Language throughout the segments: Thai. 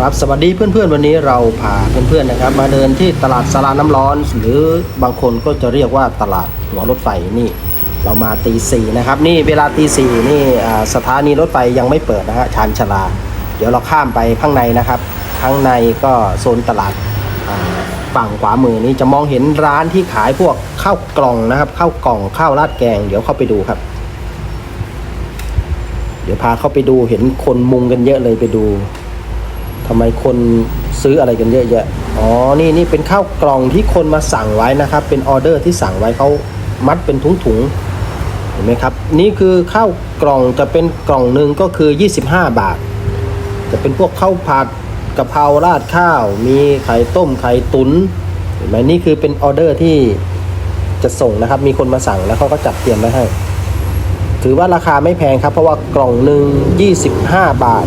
ครับสวัสดีเพื่อนๆวันนี้เราพาเพื่อนๆนะครับ มาเดินที่ตลาดสาราน้ำร้อน หรือบางคนก็จะเรียกว่าตลาดหัวรถไฟนี่ เรามาตีสี่นะครับ นี่เวลาตีสี่นี่สถานีรถไฟยังไม่เปิดนะฮะชานชลา เดี๋ยวเราข้ามไปข้างในนะครับ ข้างในก็โซนตลาดฝั่งขวามือนี้จะมองเห็นร้านที่ขายพวกข้าวกล่องนะครับข้าวกล่องข้าวราดแกง เดี๋ยวเข้าไปดูครับ เดี๋ยวพาเข้าไปดูเห็นคนมุงกันเยอะเลยไปดู ทำไมคนซื้ออะไรกันเยอะแยะ อ๋อ นี่นี่เป็นข้าวกล่องที่คนมาสั่งไว้นะครับ เป็นออเดอร์ที่สั่งไว้เขามัดเป็นถุงๆ เห็นไหมครับ นี่คือข้าวกล่องจะเป็นกล่องหนึ่งก็คือ 25 บาท จะเป็นพวกข้าวผัดกะเพราราดข้าว มีไข่ต้มไข่ตุนเห็นไหมนี่คือเป็นออเดอร์ที่จะส่งนะครับ มีคนมาสั่งแล้วเขาก็จัดเตรียมไว้ให้ ถือว่าราคาไม่แพงครับ เพราะว่ากล่องหนึ่ง25 บาท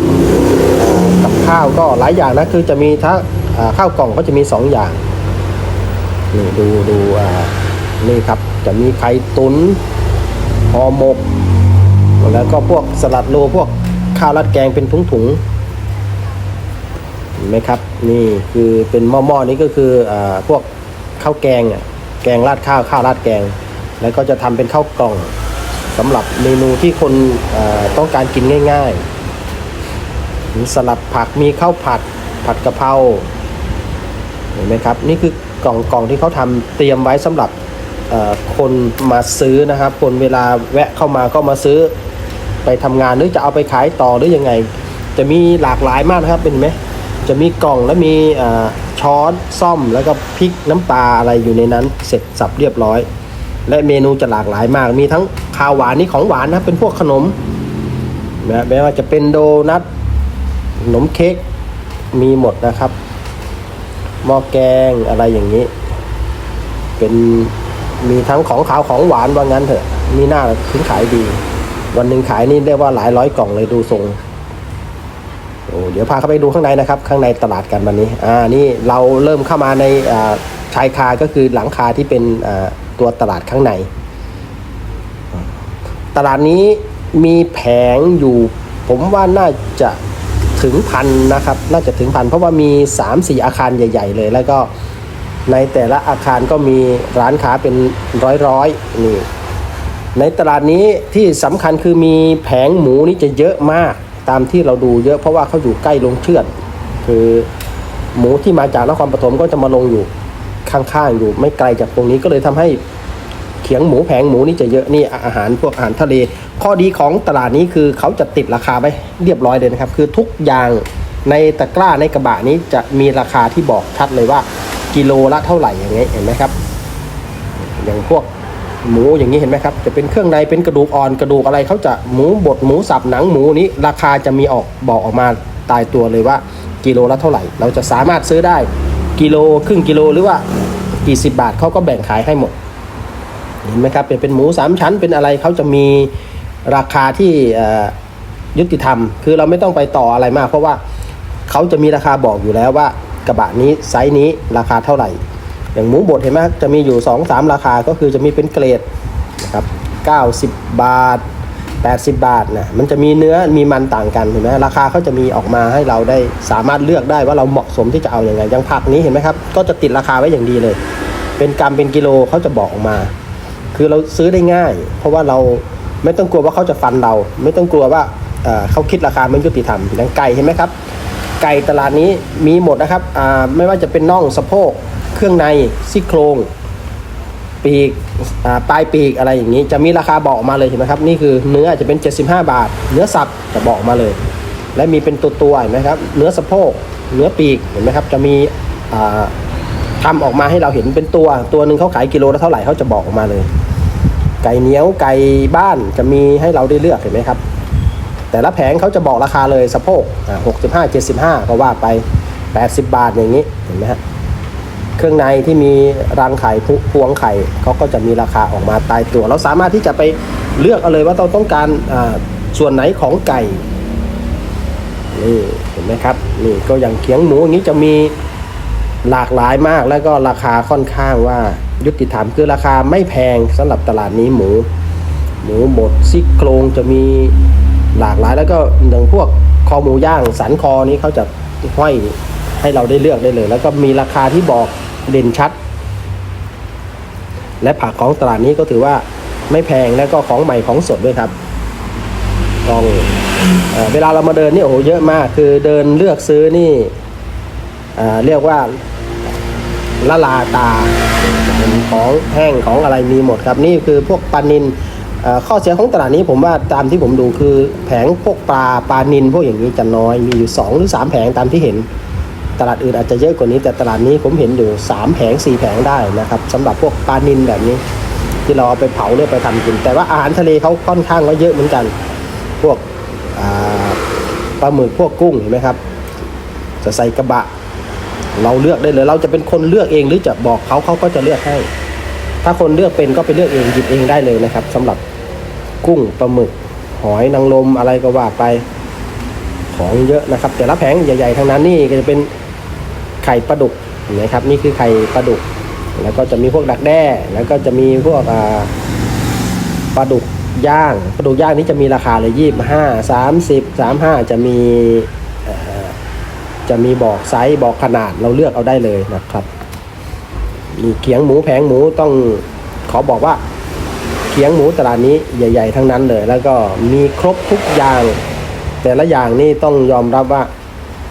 กับข้าวก็หลายอย่างนะ คือจะมีทั้งอ่าข้าวกล่องก็จะมี 2 อย่าง นี่ดูดูนี่ครับ จะมีไข่ตุนห่อหมก แล้วก็พวกสลัดโลพวกข้าวราดแกงเป็นถุงๆเห็นไหมครับ นี่คือเป็นหม้อๆนี้ก็คืออพวกข้าวแกงอะแกงราดข้าวข้าวราดแกง แล้วก็จะทำเป็นข้าวกล่อง สำหรับเมนูที่คนต้องการกินง่ายๆมีสลัดผักมีข้าวผัดผัดกะเพราเห็นไหมครับ นี่คือกล่องกล่องที่เขาทำเตรียมไว้สำหรับคนมาซื้อนะครับ คนเวลาแวะเข้ามาก็มาซื้อไปทำงานหรือจะเอาไปขายต่อหรือยังไง จะมีหลากหลายมากนะครับเป็นไหมจะมีกล่องและมีช้อนซ่อมแล้วก็พริกน้ำปลาอะไรอยู่ในนั้นเสร็จสับเรียบร้อย และเมนูจะหลากหลายมากมีทั้ง ข้าวหวานนี่ของหวานนะครับเป็นพวกขนมนะไม่ว่าจะเป็นโดนัทขนมเค้กมีหมดนะครับหม้อแกงอะไรอย่างนี้ เป็นมีทั้งของขาวของหวานว่างั้นเถอะ มีหน้าถึงขายดี วันหนึ่งขายนี่เรียกว่าหลายร้อยกล่องเลยดูทรงโอ้เดี๋ยวพาเข้าไปดูข้างในนะครับ ข้างในตลาดกันวันนี้ อ่านี่เราเริ่มเข้ามาในชายคาก็คือหลังคาที่เป็นตัวตลาดข้างใน ตลาดนี้มีแผงอยู่ ผมว่าน่าจะถึงพันนะครับ น่าจะถึงพันเพราะว่ามี 3-4 อาคารใหญ่ ๆ เลย แล้วก็ในแต่ละอาคารก็มีร้านค้าเป็นร้อยๆนี่ในตลาดนี้ที่สำคัญคือมีแผงหมูนี่จะเยอะมากตามที่เราดูเยอะเพราะว่าเขาอยู่ใกล้ลงเชือดคือหมูที่มาจากนครปฐมก็จะมาลงอยู่ข้างๆอยู่ไม่ไกลจากตรงนี้ก็เลยทำให้ เขียงหมูแผงหมูนี่จะเยอะนี่อาหารพวกอาหารทะเล ข้อดีของตลาดนี้คือเขาจะติดราคาไว้เรียบร้อยเลยนะครับ คือทุกอย่างในตะกร้าในกระบะนี้จะมีราคาที่บอกชัดเลยว่ากิโลละเท่าไหร่อย่างเงี้ยเห็นไหมครับ อย่างพวกหมูอย่างนี้เห็นไหมครับ จะเป็นเครื่องในเป็นกระดูกอ่อนกระดูกอะไรเขาจะหมูบดหมูสับหนังหมูนี้ราคาจะมีออกบอกออกมาตายตัวเลยว่ากิโลละเท่าไหร่ เราจะสามารถซื้อได้กิโลครึ่งกิโลหรือว่ากี่สิบบาทเขาก็แบ่งขายให้หมด เห็นไหมครับเป็นเป็นหมูสามชั้นเป็นอะไรเขาจะมีราคาที่ยุติธรรม คือเราไม่ต้องไปต่ออะไรมาก เพราะว่าเขาจะมีราคาบอกอยู่แล้วว่ากระบะนี้ไซส์นี้ราคาเท่าไหร่ อย่างหมูบดเห็นไหมจะมีอยู่ 2 3 ราคาก็คือจะมีเป็นเกรดนะครับ90 บาท 80 บาทนะมันจะมีเนื้อมีมันต่างกันเห็นไหมราคาเขาจะมีออกมาให้เราได้สามารถเลือกได้ว่าเราเหมาะสมที่จะเอาอย่างไงอย่างผักนี้เห็นไหมครับก็จะติดราคาไว้อย่างดีเลย เป็นกรัมเป็นกิโลเขาจะบอกออกมา คือเราซื้อได้ง่าย เพราะว่าเราไม่ต้องกลัวว่าเขาจะฟันเรา ไม่ต้องกลัวว่าเเขาคิดราคาไม่ยุติธรรมอย่างไก่เห็นไหมครับ ไก่ตลาดนี้มีหมดนะครับไม่ว่าจะเป็นน่องสะโพกเครื่องในซี่โครงปีกปลายปีกอะไรอย่างนี้ จะมีราคาบอกมาเลยเห็นไหมครับนี่คือเนื้อจะเป็น 75 บาท เนื้อสับจะบอกมาเลย และมีเป็นตัวตัวเห็นไหมครับเนื้อสะโพกเนื้อปีกเห็นไหมครับจะมี อ่าทำออกมาให้เราเห็นเป็นตัว ตัวหนึ่งเขาขายกิโลละเท่าไหร่เขาจะบอกออกมาเลย ไก่เนี้ยวไก่บ้านจะมีให้เราได้เลือกเห็นไหมครับ แต่ละแผงเขาจะบอกราคาเลยสะโพกหกสิบห้าเจ็ดสิบห้าก็ว่าไปแปดสิบบาทอย่างนี้เห็นไหมฮะเครื่องในที่มีรังไข่พวงไข่เขาก็จะมีราคาออกมาตายตัว เราสามารถที่จะไปเลือกเอาเลยว่าเราต้องการอ่าส่วนไหนของไก่นี่เห็นไหมครับนี่ก็อย่างเขียงหมูอย่างนี้จะมี หลากหลายมากแล้วก็ราคาค่อนข้างว่ายุติธรรมคือราคาไม่แพงสำหรับตลาดนี้หมู หมูบดซี่โครงจะมีหลากหลายแล้วก็อย่างพวกคอหมูย่างสันคอนี้เขาจะห้อยให้เราได้เลือกได้เลย แล้วก็มีราคาที่บอกเด่นชัด และผักของตลาดนี้ก็ถือว่าไม่แพงแล้วก็ของใหม่ของสดด้วยครับต้องเอเวลาเรามาเดินนี่โอ้โหเยอะมาก คือเดินเลือกซื้อนี่ เรียกว่าละลาตาของแห้งของอะไรมีหมดครับ นี่คือพวกปลานินข้อเสียของตลาดนี้ผมว่าตามที่ผมดูคือแผงพวกปลาปลานินพวกอย่างนี้จะน้อยมีอยู่สองหรือสามแผงตามที่เห็น ตลาดอื่นอาจจะเยอะกว่านี้ แต่ตลาดนี้ผมเห็นอยู่ 3 แผง 4 แผงได้นะครับสำหรับพวกปลานินแบบนี้ ที่เราเอาไปเผาหรือไปทำกิน แต่ว่าอาหารทะเลเขาค่อนข้างก็เยอะเหมือนกัน พวกปลาหมึกพวกกุ้งเห็นไหมครับจะใส่กระบะ เราเลือกได้เลย เราจะเป็นคนเลือกเองหรือจะบอกเขาเขาก็จะเลือกให้ ถ้าคนเลือกเป็นก็ไปเลือกเองหยิบเองได้เลยนะครับสำหรับกุ้งปลาหมึก หอยนางรมอะไรก็ว่าไป ของเยอะนะครับ แต่ละแผงใหญ่ๆทั้งนั้นนี่ก็จะเป็นไข่ปลาดุกเห็นะครับ นี่คือไข่ปลาดุก แล้วก็จะมีพวกดักแด้ แล้วก็จะมีพวกปลาดุกย่างปลาดุกย่างนี้จะมีราคาเลยยี่ห้าสามสิบสามห้าจะมี จะมีบอกไซส์บอกขนาดเราเลือกเอาได้เลยนะครับมีเขียงหมูแผงหมูต้องขอบอกว่า เขียงหมูตลาดนี้ใหญ่ ๆ ทั้งนั้นเลย แล้วก็มีครบทุกอย่าง แต่ละอย่างนี่ต้องยอมรับว่า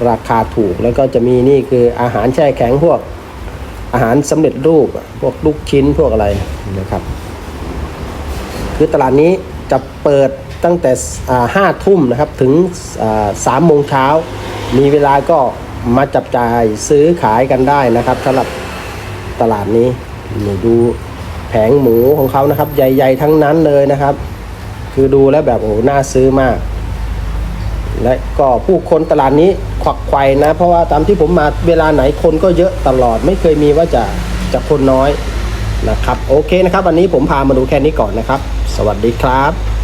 ราคาถูกแล้วก็จะมีนี่คืออาหารแช่แข็งพวกอาหารสำเร็จรูปพวกลูกชิ้นพวกอะไรนะครับ คือตลาดนี้จะเปิด ตั้งแต่ห้าทุ่มนะครับถึงสามโมงเช้า มีเวลาก็มาจับจ่ายซื้อขายกันได้นะครับสำหรับตลาดนี้นี่ดูแผงหมูของเขานะครับ ใหญ่ ๆ ทั้งนั้นเลยนะครับ คือดูแล้วแบบโอ้น่าซื้อมาก และก็ผู้คนตลาดนี้ขวักไขว่นะ เพราะว่าตามที่ผมมาเวลาไหนคนก็เยอะตลอดไม่เคยมีว่าจะจะคนน้อยนะครับ โอเคนะครับ วันนี้ผมพามาดูแค่นี้ก่อนนะครับ สวัสดีครับ